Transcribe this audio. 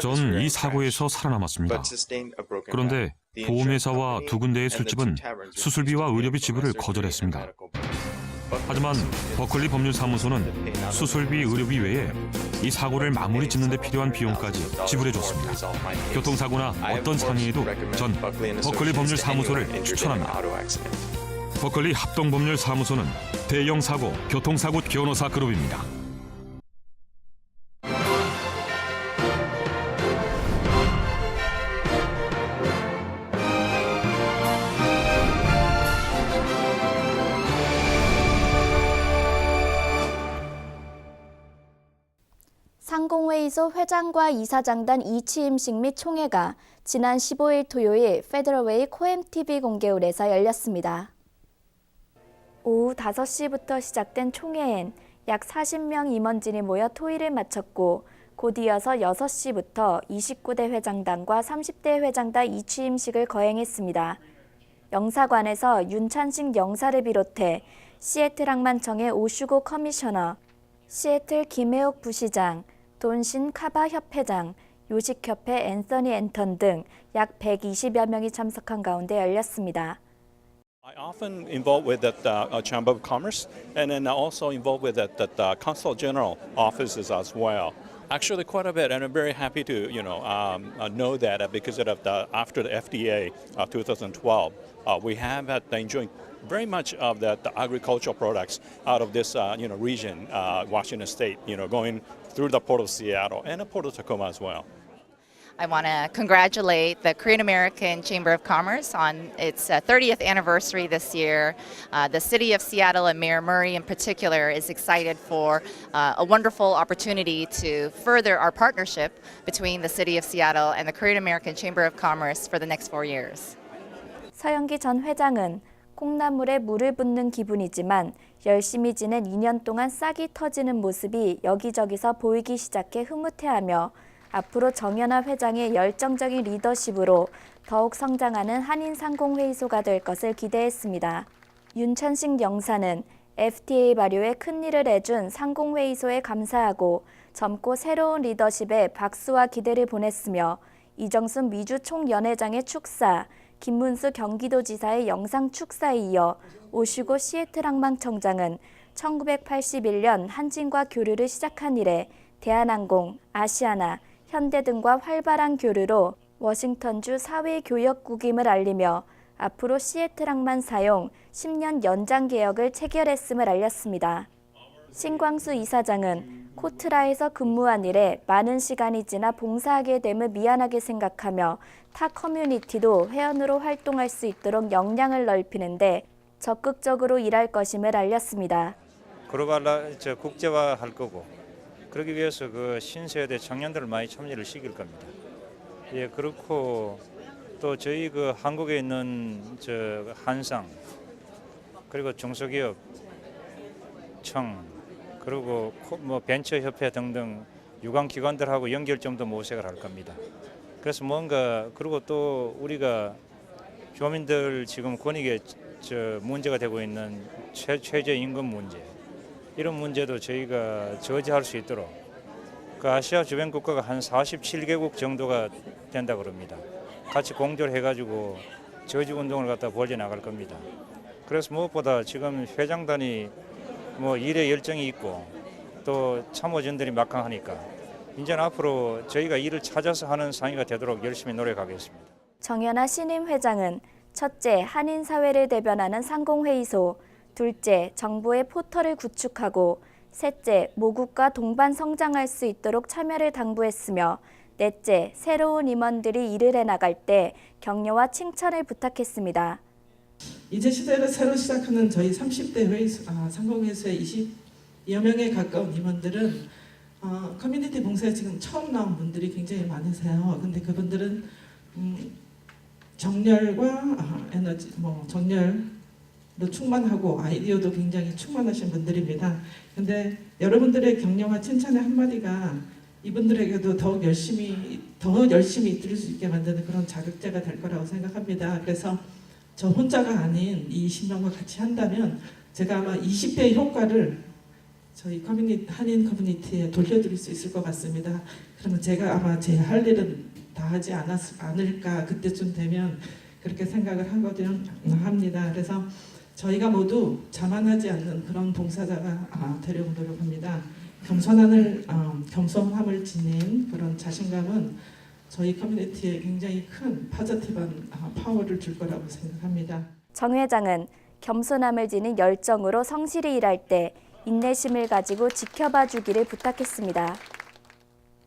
전 이 사고에서 살아남았습니다. 그런데 보험회사와 두 군데의 술집은 수술비와 의료비 지불을 거절했습니다. 하지만 버클리 법률사무소는 수술비, 의료비 외에 이 사고를 마무리 짓는 데 필요한 비용까지 지불해 줬습니다. 교통사고나 어떤 상해에도 전 버클리 법률사무소를 추천합니다. 버클리 합동법률사무소는 대형 사고, 교통사고 변호사 그룹입니다. 상공회의소 회장과 이사장단 이취임식 및 총회가 지난 15일 토요일 페더럴웨이 코엠TV 공개홀에서 열렸습니다. 오후 5시부터 시작된 총회엔 약 40명 임원진이 모여 토의를 마쳤고 곧 이어서 6시부터 29대 회장단과 30대 회장단 이취임식을 거행했습니다. 영사관에서 윤찬식 영사를 비롯해 시애틀 항만청의 오슈고 커미셔너, 시애틀 김혜옥 부시장, 돈신 카바 협회장, 요식협회 앤서니 앤턴 등 약 120여 명이 참석한 가운데 열렸습니다. I often involved with the uh, Chamber of Commerce and then also involved with the, the, the Consul General offices as well. Actually, quite a bit, and I'm very happy to you know um, uh, know that uh, because of the after the FDA uh, 2012, uh, we have had enjoying very much of the, the agricultural products out of this you know region, Washington State, you know, going through the port of Seattle and the port of Tacoma as well. I want to congratulate the Korean American Chamber of Commerce on its uh, 30th anniversary this year. Uh, the city of Seattle and Mayor Murray, in particular, is excited for uh, a wonderful opportunity to further our partnership between the city of Seattle and the Korean American Chamber of Commerce for the next four years. 서영기 전 회장은 콩나물에 물을 붓는 기분이지만 열심히 지낸 2년 동안 싹이 터지는 모습이 여기저기서 보이기 시작해 흐뭇해하며 앞으로 정연아 회장의 열정적인 리더십으로 더욱 성장하는 한인상공회의소가 될 것을 기대했습니다. 윤천식 영사는 FTA 발효에 큰 일을 해준 상공회의소에 감사하고 젊고 새로운 리더십에 박수와 기대를 보냈으며 이정순 미주 총연회장의 축사, 김문수 경기도지사의 영상 축사에 이어 오슈고 시애틀 항만청장은 1981년 한진과 교류를 시작한 이래 대한항공, 아시아나, 현대 등과 활발한 교류로 워싱턴주 사회 교역국임을 알리며 앞으로 시애틀 항만 사용 10년 연장 계약을 체결했음을 알렸습니다. 신광수 이사장은 코트라에서 근무한 일에 많은 시간이 지나 봉사하게 됨을 미안하게 생각하며 타 커뮤니티도 회원으로 활동할 수 있도록 역량을 넓히는데 적극적으로 일할 것임을 알렸습니다. 글로벌 저 국제화할 거고 그러기 위해서 그 신세대 청년들을 많이 참여를 시킬 겁니다. 예 그렇고 또 저희 그 한국에 있는 저 한상 그리고 중소기업 청 그리고 코- 뭐 벤처 협회 등등 유관 기관들하고 연결점도 모색을 할 겁니다. 그래서 뭔가 그리고 또 우리가 교민들 지금 권익에 저 문제가 되고 있는 최, 최저 임금 문제 이런 문제도 저희가 저지할 수 있도록 그 아시아 주변 국가가 한 47개국 정도가 된다 그럽니다. 같이 공조를 해가지고 저지 운동을 갖다 벌려 나갈 겁니다. 그래서 무엇보다 지금 회장단이 뭐 일에 열정이 있고 또 참모진들이 막강하니까 이제는 앞으로 저희가 일을 찾아서 하는 상의가 되도록 열심히 노력하겠습니다. 정연아 신임 회장은 첫째, 한인 사회를 대변하는 상공회의소, 둘째, 정부의 포털을 구축하고 셋째, 모국과 동반 성장할 수 있도록 참여를 당부했으며 넷째, 새로운 임원들이 일을 해 나갈 때 격려와 칭찬을 부탁했습니다. 이제 시대를 새로 시작하는 저희 30대 회의 아, 상공회수의 20여 명에 가까운 임원들은 어, 커뮤니티 봉사에 지금 처음 나온 분들이 굉장히 많으세요. 근데 그분들은 음, 정열과 아, 에너지 뭐 정열도 충만하고 아이디어도 굉장히 충만하신 분들입니다. 근데 여러분들의 격려와 칭찬의 한마디가 이분들에게도 더욱 열심히 더 열심히 이끌 수 있게 만드는 그런 자극제가 될 거라고 생각합니다. 그래서 저 혼자가 아닌 이 20명과 같이 한다면 제가 아마 20배의 효과를 저희 커뮤니티 한인 커뮤니티에 돌려드릴 수 있을 것 같습니다. 그러면 제가 아마 제 할 일은 다 하지 않았, 않을까 그때쯤 되면 그렇게 생각을 하거든 합니다. 그래서 저희가 모두 자만하지 않는 그런 봉사자가 아, 되려고 노력합니다. 겸손함을 어, 겸손함을 지닌 그런 자신감은 저희 커뮤니티에 굉장히 큰 파저티브한 아, 파워를 줄 거라고 생각합니다. 정 회장은 겸손함을 지닌 열정으로 성실히 일할 때 인내심을 가지고 지켜봐 주기를 부탁했습니다.